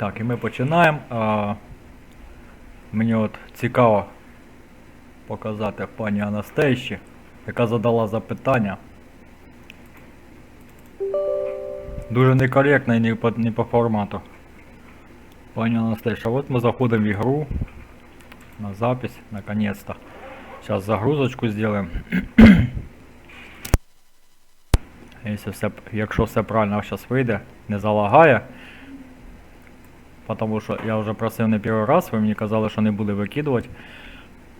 Так, і ми починаємо. А, мені от цікаво показати пані Анастейші, яка задала запитання. Дуже некоректно і не по, не по формату. Пані Анастейша, от ми заходимо в ігру. На запись, наконец-то. Сейчас загрузочку сделаем. Якщо якщо все правильно зараз вийде, не залагає. Потому що я вже просив не перший раз, ви мені казали, що не буде викидувати.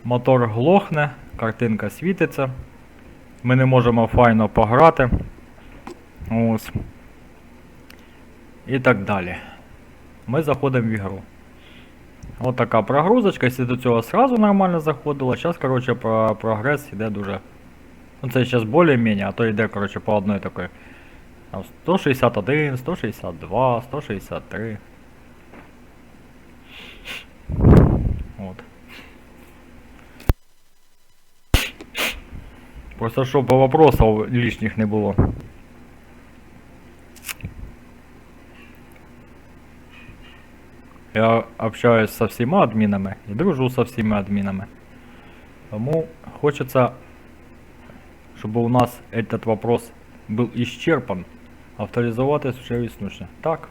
Мотор глохне, картинка світиться. Ми не можемо файно пограти. Ось. І так далі. Ми заходимо в ігру. От така прогрузочка, якщо до цього сразу нормально заходило, зараз, коротше, про прогрес іде дуже. Ну це зараз більш-менш, а то йде, коротше, по одной такой. Там 161, 162, 163. От. Просто щоб вопросов лишних не було. Я общаюсь со всіма адмінами і дружу со всіма адмінами. Тому хочеться, щоб у нас этот вопрос був исчерпан. Авторизуватись вже віснушне. Так.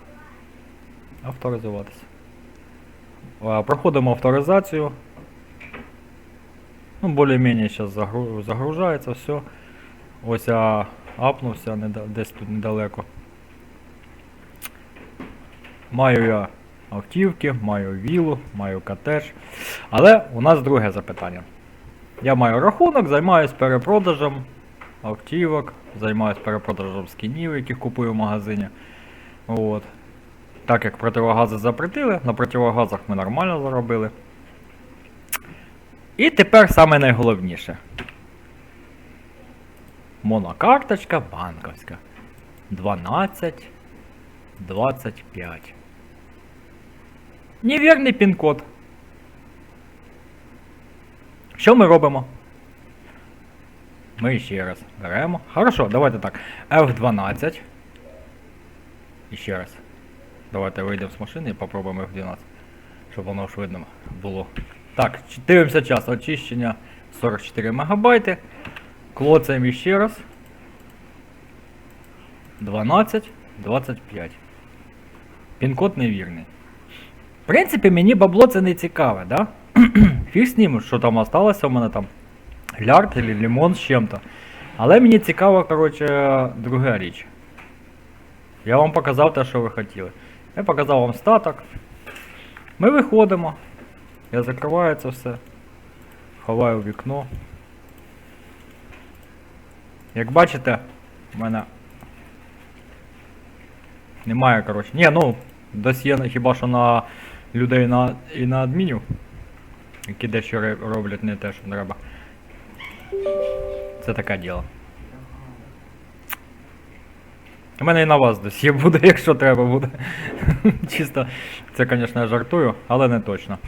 Авторизуватись. Проходимо авторизацію. Ну, более-менее загру... загружається все. Ось я апнувся десь тут недалеко. Маю я автівки, маю вілу, маю котедж. Але у нас друге запитання. Я маю рахунок, займаюсь перепродажем автівок, займаюсь перепродажем скінів, яких купую в магазині. От. Так як противогази запретили, на противогазах ми нормально заробили. І тепер саме найголовніше. Монокарточка банковська. 12 25. Невірний пін-код. Що ми робимо? Ми ще раз беремо. Хорошо, давайте так. F12. І ще раз. Давайте вийдемо з машини і попробуємо F12. Щоб воно ж видно було. Так, дивимося час. Очищення 44 МБ. Клоцаємо іще раз. 12, 25. Пін-код невірний. В принципі, мені бабло це не цікаве, да? Фіг з ним, що там осталося у мене там. Лярд или лимон з чим-то. Але мені цікаво, коротше, друга річ. Я вам показав те, що ви хотіли. Я показав вам статок. Ми виходимо. Я закриваю це все. Ховаю в вікно. Як бачите, в мене немає, коротше. Ні, ну, досьє на- хіба що на людей на, і на адмінів, які дещо роблять не те, що треба. Це таке діло. У мене і на вас досьє буде, якщо треба буде. Чисто, це, звісно, я жартую, але не точно.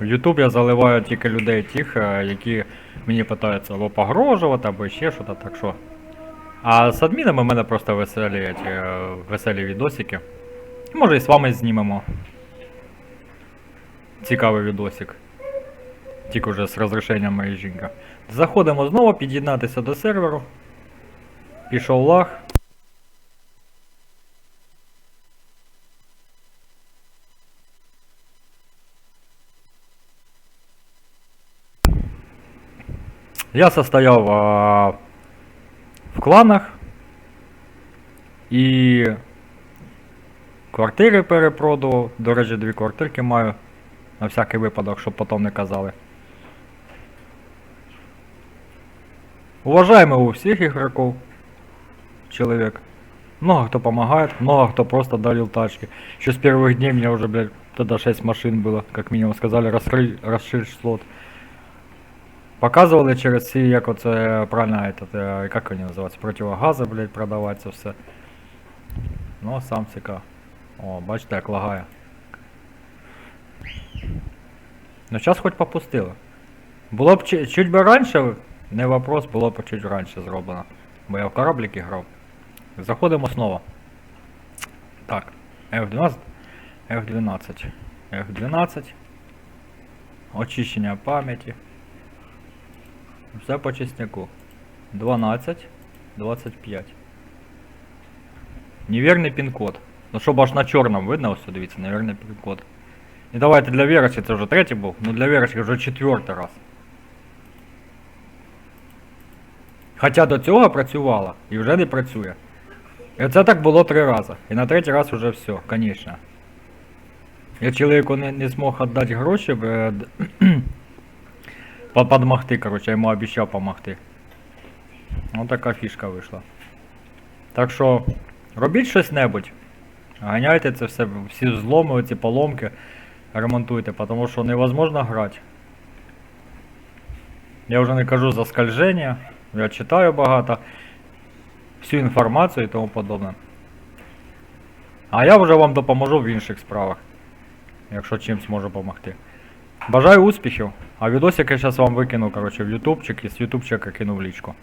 В YouTube я заливаю тільки людей тих, е, які мені питаються або погрожувати, або ще щось, так що. А з адмінами в мене просто веселі, е, веселі відосики. Може і з вами знімемо. Цікавий відосик. Тільки вже з розрішенням моєї жінки. Заходимо знову, під'єднатися до серверу. Пішов лаг. Я состояв а, в кланах і квартири перепродував. До речі, дві квартирки маю. На всякий випадок, щоб потім не казали. Уважаємо у всіх ігроків. Человек. Много кто помогает, много кто просто дарил тачки. Еще с первых дней мне уже, блядь, тогда 6 машин было, как минимум сказали, раскрыть, расширить слот. Показували через ці, як оце правильно, этот, е, як вони називаються, противогази, блядь, продавати це все. Ну, сам цікав. О, бачите, як лагає. Ну зараз хоч попустили. Було б чи- чуть би раніше, не вопрос, було б чуть раніше зроблено. Бо я в корабліки грав. Заходимо знову. Так, F12. F12. F12. Очищення пам'яті. Все по чесняку. 12, 25. Неверний пін-код. Ну щоб аж на чорному видно, ось тут, дивіться, неверний пін-код. І давайте для Верочки, це вже третій був, ну для Верочки вже четвертий раз. Хоча до цього працювала і вже не працює. І це так було три рази. І на третій раз вже все, конечно. Я чоловіку не, не змог віддати гроші, б, д- короче, я йому обіцяв помогти. Ось така фішка вийшла. Так що, робіть щось небудь. Ганяйте це все, всі зломи, ці поломки ремонтуйте, тому що невозможно грати. Я вже не кажу за скольження, я читаю багато, всю інформацію і тому подобне. А я вже вам допоможу в інших справах, якщо чимсь можу допомогти. Бажаю успіхів, а відосик я зараз вам викину короче, в ютубчик і з ютубчика кину в лічку.